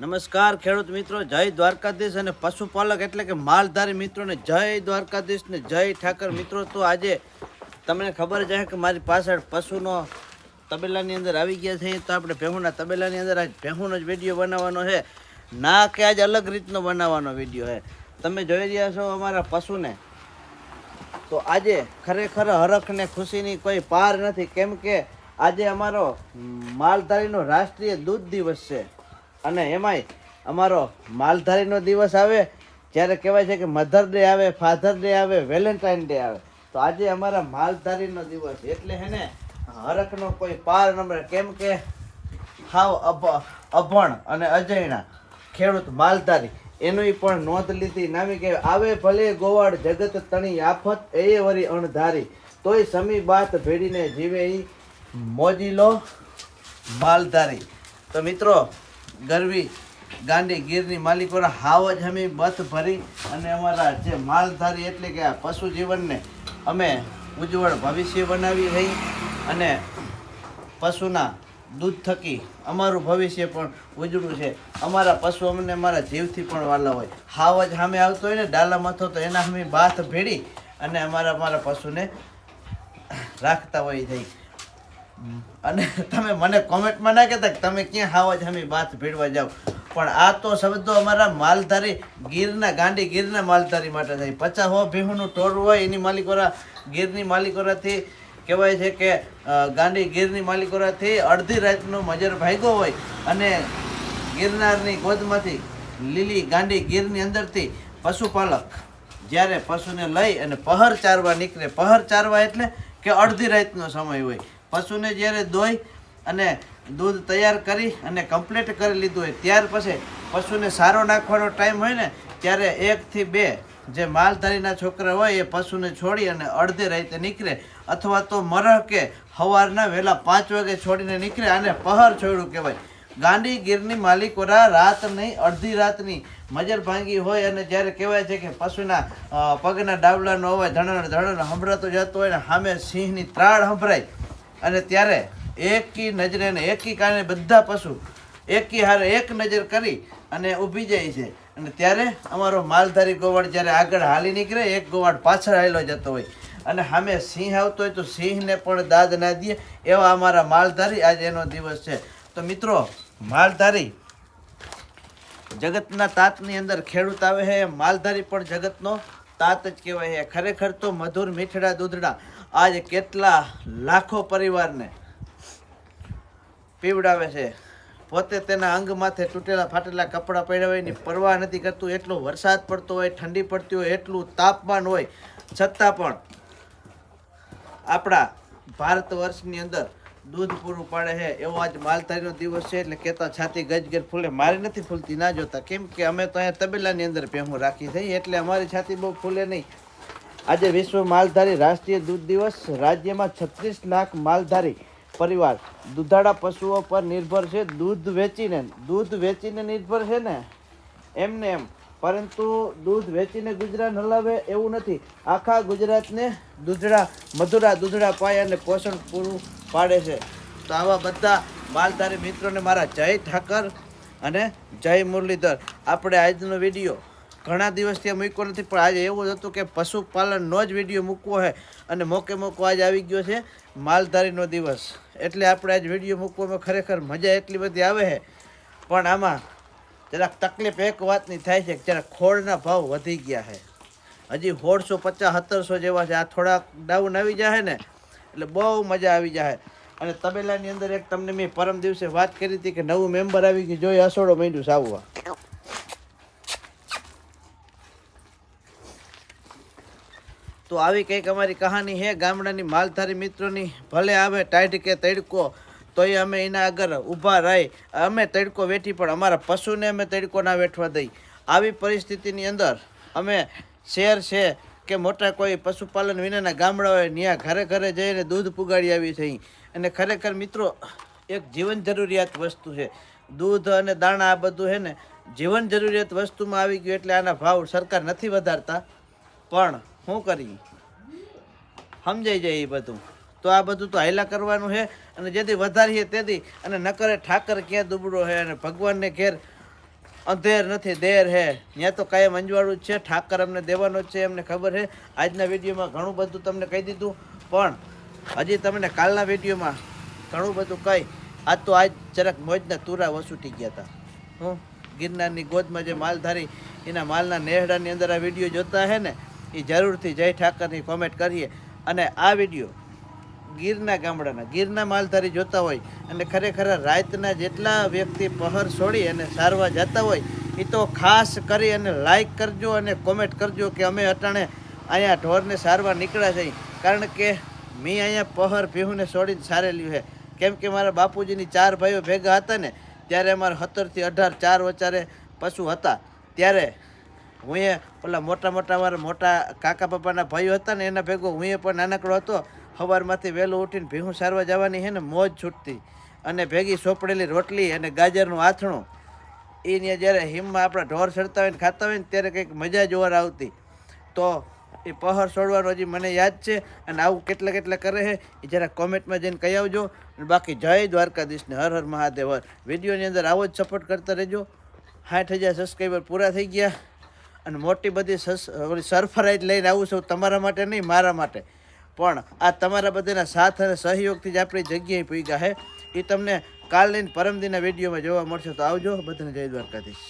નમસ્કાર ખેડૂત મિત્રો, જય દ્વારકાધીશ અને પશુપાલક એટલે કે માલધારી મિત્રોને જય દ્વારકાધીશ ને જય ઠાકર. મિત્રો, તો આજે તમને ખબર છે કે મારી પાછળ પશુનો તબેલાની અંદર આવી ગયા છે. તો આપણે ભેહુના તબેલાની અંદર આજ ભેહુનો જ વીડિયો બનાવવાનો છે. ના કે આજ અલગ રીતનો બનાવવાનો વીડિયો છે. તમે જોઈ રહ્યા છો અમારા પશુને. તો આજે ખરેખર હરખ ને ખુશીની કોઈ પાર નથી. કેમ કે આજે અમારો માલધારીનો રાષ્ટ્રીય દૂધ દિવસ છે. અને એમાંય અમારો માલધારીનો દિવસ આવે, જ્યારે કહેવાય છે કે મધર ડે આવે, ફાધર ડે આવે, વેલેન્ટાઇન ડે આવે, તો આજે અમારા માલધારીનો દિવસ એટલે હે ને હરખનો કોઈ પાર નંબર કેમ કે હાવ અભ, અભણ અને અજયણા ખેડૂત માલધારી એનું પણ નોંધ લીધી. નામી કે આવે ભલે ગોવાળ જગત તણી આફત, એ વરી અણધારી. તોય સમી બાત ભેડીને જીવે મોજી લો માલધારી. તો મિત્રો ગરવી ગાંડી ગીરની માલિકોના હાવ જ અમે બથ ભરી અને અમારા જે માલધારી એટલે કે આ પશુ જીવનને અમે ઉજ્જવળ ભવિષ્ય બનાવી રહી અને પશુના દૂધ થકી અમારું ભવિષ્ય પણ ઉજળું છે. અમારા પશુ અમને અમારા જીવથી પણ વાલા હોય. હાવ જ સામે આવતો હોય ને, ડાલા મથો તો એના અમે બાથ ભેડી અને અમારા અમારા પશુને રાખતા હોય જઈ અને તમે મને કોમેન્ટમાં ના કહેતા કે તમે ક્યાં હાવ જ અમે બાથ ભેળવા જાઓ પણ આ તો શબ્દો અમારા માલધારી ગીરના, ગાંડી ગીરના માલધારી માટે થાય. પચાસ હો ભીહુનું ટોળું હોય એની માલિકોરા, ગીરની માલિકોરાથી કહેવાય છે કે ગાંડી ગીરની માલિકોરાથી અડધી રાતનો મજર ભાગ્યો હોય અને ગિરનારની ગોદમાંથી લીલી ગાંડી ગીરની અંદરથી પશુપાલક જ્યારે પશુને લઈ અને પહર ચારવા નીકળે. પહર ચારવા એટલે કે અડધી રાતનો સમય હોય. પશુને જ્યારે દોઈ અને દૂધ તૈયાર કરી અને કમ્પ્લીટ કરી લીધું હોય, ત્યાર પછી પશુને સારો નાખવાનો ટાઈમ હોય ને, ત્યારે એકથી બે જે માલધારીના છોકરા હોય, એ પશુને છોડી અને અડધે રાતે નીકળે. અથવા તો મરહ કે સવારના વહેલા પાંચ વાગે છોડીને નીકળે આને પહર છોડ્યું કહેવાય. ગાંડી ગીરની માલિકોરા રાત નહીં, અડધી રાતની મજર ભાંગી હોય અને જ્યારે કહેવાય છે કે પશુના પગના ડાબલાનો અવાજ ધણણ ધણણ સંભળાતો જતો હોય ને સામે સિંહની ત્રાળ સંભળાય અને ત્યારે એકી નજરે ને એકી કારણે બધા પશુ એકી હારે એક નજર કરી અને ઊભી જાય છે. અને ત્યારે અમારો માલધારી ગોવાળ જ્યારે આગળ હાલી નીકળે, એક ગોવાળ પાછળ હાલ્યો જતો હોય. અને સામે સિંહ આવતો હોય તો સિંહને પણ દાદ ના દે એવા અમારા માલધારી આજે એનો દિવસ છે. તો મિત્રો, માલધારી જગતના તાતની અંદર ખેડૂત આવે છે, માલધારી પણ જગતનો તાત જ કહેવાય છે. ખરેખર તો મધુર મીઠડા દૂધડા આજ કેટલા લાખો પરિવારને પીવડાવે છે. પોતે તેના અંગ માથે તૂટેલા ફાટેલા કપડાં પહેરાવવાની પરવા નથી કરતું. એટલો વરસાદ પડતો હોય, ઠંડી પડતી હોય, એટલું તાપમાન હોય. છતાં પણ આપણા ભારત વર્ષની અંદર દૂધ પૂરું પાડે છે, એવો આજ માલધારીનો દિવસ છે, એટલે કહેતા છાતી ગજ ગજ ફૂલે. મારી નથી ફૂલતી, ના જોતા. કેમ કે અમે તો અહીંયા તબેલાની અંદર ભેહું રાખી થઈ એટલે અમારી છાતી બહુ ફૂલે નહીં. આજે વિશ્વ માલધારી રાષ્ટ્રીય દૂધ દિવસ, રાજ્યમાં છત્રીસ લાખ માલધારી પરિવાર, દૂધાળા પશુઓ પર નિર્ભર છે, દૂધ વેચીને. દૂધ વેચીને નિર્ભર છે ને? એમને એમ. પરંતુ દૂધ વેચીને ગુજરાત હલાવે એવું નથી. આખા ગુજરાતને દૂધડા, મધુરા દૂધડા પાય અને પોષણ પૂરું પાડે છે. તો આવા બધા માલધારી મિત્રોને મારા જય ઠાકર અને જય મુરલીધર. આપણે આજનો વીડિયો ઘણા દિવસથી મૂક્યો નથી, પણ આજે એવું જ હતું કે પશુપાલનનો જ વીડિયો મૂકવો છે અને મોકે મોકો આજ આવી ગયો છે માલધારીનો દિવસ. એટલે આપણે આજ વીડિયો મૂકવામાં ખરેખર મજા એટલી બધી આવે છે. પણ આમાં જરાક તકલીફ એક વાતની થાય છે કે જરાક ખોળના ભાવ વધી ગયા છે. હજી સોળસો પચાસ, સત્તરસો જેવા છે. આ થોડાક ડાઉન આવી જાય ને એટલે બહુ મજા આવી જાય અને તબેલાની અંદર એક તમને મેં પરમ દિવસે વાત કરી હતી કે નવું મેમ્બર આવી ગયું, જોઈ અસોડો માંડ્યું સાવવા તો આવી કંઈક અમારી કહાની છે ગામડાની માલધારી મિત્રોની, ભલે આવે ટાઈટ કે તડકો, તોય અમે એના આગળ ઊભા રહી, અમે તડકો વેઠી, પણ અમારા પશુને અમે તડકો ના વેઠવા દઈ. આવી પરિસ્થિતિની અંદર અમે શેર છે કે મોટા કોઈ પશુપાલન વિનાના ગામડા હોય ત્યાં ઘરે ઘરે જઈને દૂધ પુગાડી આવી છે અને ખરેખર મિત્રો, એક જીવન જરૂરિયાત વસ્તુ છે. દૂધ અને દાણા આ બધું છે ને, જીવન જરૂરિયાત વસ્તુમાં આવી ગયું એટલે આના ભાવ સરકાર નથી વધારતા. પણ શું કરી? સમજાઈ જાય એ બધું. તો આ બધું તો હાયલા કરવાનું છે. અને જેથી વધારીએ તેથી. અને નકરે ઠાકર ક્યાં દુબળો છે અને ભગવાનને ઘેર અંધેર નથી, દેર હે. ત્યાં તો કાયમ અંજવાળું જ છે, ઠાકર અમને દેવાનો છે, એમને ખબર છે આજના વિડીયોમાં ઘણું બધું તમને કહી દીધું, પણ હજી તમને કાલના વિડીયોમાં ઘણું બધું કહી. આજ તો આજ જરાક મોજના તુરા વસૂટી ગયા હતા હું ગિરનારની ગોદમાં જે માલધારી એના માલના નેહડાની અંદર આ વીડિયો જોતા હે ને, એ જરૂરથી જય ઠાકરની કોમેન્ટ કરીએ. અને આ વીડિયો ગીરના ગામડાના, ગીરના માલધારી જોતા હોય અને ખરેખર રાતના જેટલા વ્યક્તિ પહર છોડી અને સારવા જતા હોય એ તો ખાસ કરી અને લાઈક કરજો અને કોમેન્ટ કરજો કે અમે અટાણે અહીંયા ઢોરને સારવા નીકળ્યા છે કારણ કે મેં અહીંયા પહર ભીહુને છોડીને સારેલ્યું છે. કેમ કે મારા બાપુજીની ચાર ભાઈઓ ભેગા હતા ને, ત્યારે અમારા સત્તરથી અઢાર ચાર વચારે પશુ હતા. ત્યારે હું એ ઓલા મોટા મોટા મારા મોટા કાકા પપ્પાના ભાઈઓ હતા ને, એના ભેગો હું એ પણ નાનકડો હતો. સવારમાંથી વહેલું ઉઠીને ભીહું સારવા જવાની છે ને મોજ છૂટતી. અને ભેગી સોપડેલી રોટલી અને ગાજરનું આથણું. એને જ્યારે હિમમાં આપણા ઢોર ચડતા હોય ને ખાતા હોય ને ત્યારે કંઈક મજા જોવાર આવતી. તો એ પહર છોડવાનું હજી મને યાદ છે અને આવું કેટલા કેટલા કરે છે એ જરા કોમેન્ટમાં જઈને કહી આવજો. અને બાકી જય દ્વારકાધીશને હર હર મહાદેવ. વિડીયોની અંદર આવો જ સપોર્ટ કરતા રહેજો. સાઠ હજાર સબસ્ક્રાઈબર પૂરા થઈ ગયા. અને મોટી બધી સસ ઓલી સરફરાઈટ લઈને આવું છું તમારા માટે નહીં, મારા માટે. પણ આ તમારા બધાના સાથ અને સહયોગથી જ આપણી જગ્યાએ પૂગ્યા છે એ તમને કાલની પરમદીના વિડીયોમાં જોવા મળશે. તો આવજો બધાને જય દ્વારકાધીશ.